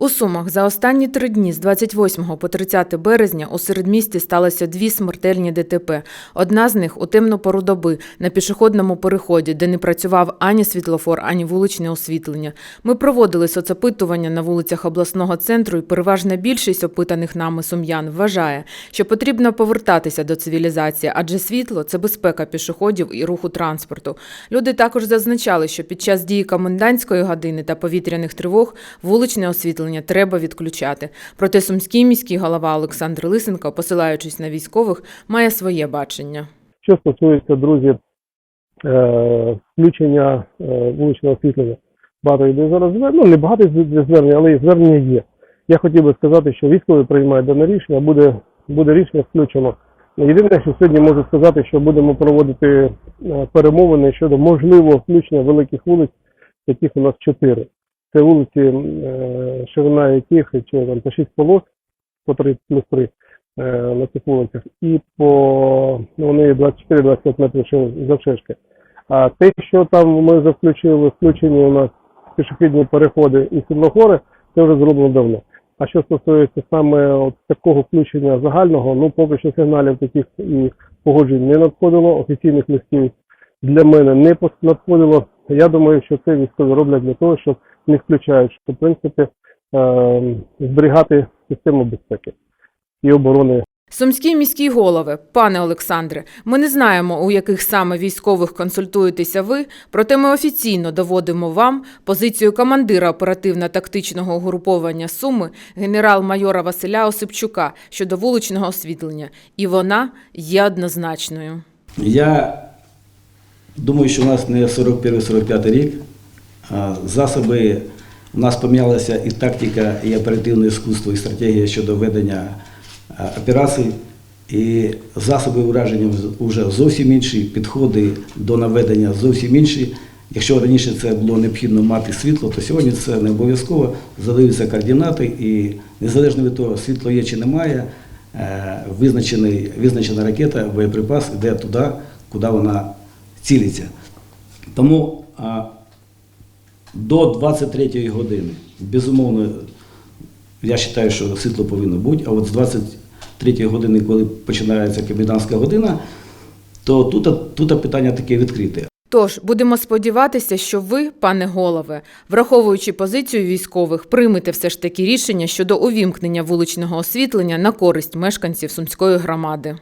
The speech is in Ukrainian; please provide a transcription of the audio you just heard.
У Сумах за останні три дні з 28 по 30 березня у середмісті сталося дві смертельні ДТП. Одна з них у темну пору доби на пішохідному переході, де не працював ані світлофор, ані вуличне освітлення. Ми проводили соцопитування на вулицях обласного центру, і переважна більшість опитаних нами сум'ян вважає, що потрібно повертатися до цивілізації, адже світло це безпека пішоходів і руху транспорту. Люди також зазначали, що під час дії комендантської години та повітряних тривог вуличне освітлення треба відключати. Проте сумський міський голова Олександр Лисенко, посилаючись на військових, має своє бачення. Що стосується, друзі, е, включення е, вуличного освітлення, багато йде зараз ну не багато йде звернень, але і звернення є. Я хотів би сказати, що військові приймають дане рішення, буде, буде рішення включено. Єдине, що сьогодні можу сказати, що будемо проводити е, перемовини щодо можливого включення великих вулиць, яких у нас чотири. Це вулиці, е, ширина яких чи там по 6 полос, по 3 плюс 3 е, на цих вулицях, і по ну, вони 24-25 метрів ши- завширшки. А те, що там ми вже включили, включені у нас пішохідні переходи і світлофори, це вже зроблено давно. А що стосується саме от такого включення загального, ну поки що сигналів таких і погоджень не надходило, офіційних листів для мене не надходило. Я думаю, що це військові роблять для того, щоб не включають, щоб в принципі е, зберігати систему безпеки і оборони Сумський міський голови, пане Олександре, ми не знаємо, у яких саме військових консультуєтеся ви, проте ми офіційно доводимо вам позицію командира оперативно-тактичного угруповання Суми генерал-майора Василя Осипчука щодо вуличного освітлення, і вона є однозначною. Я думаю, що у нас не 41-45 рік. Засоби у нас помінялася і тактика, і оперативне іскусство, і стратегія щодо ведення операцій. І засоби ураження вже зовсім інші, підходи до наведення зовсім інші. Якщо раніше це було необхідно мати світло, то сьогодні це не обов'язково. Задаються координати, і незалежно від того, світло є чи немає, е, визначена ракета, боєприпас йде туди, куди вона цілиться. Тому а, до 23-ї години, безумовно, я вважаю, що світло повинно бути, а от з 23-ї години, коли починається комендантська година, то тут, тут питання таке відкрите. Тож будемо сподіватися, що ви, пане голове, враховуючи позицію військових, приймете все ж таки рішення щодо увімкнення вуличного освітлення на користь мешканців сумської громади.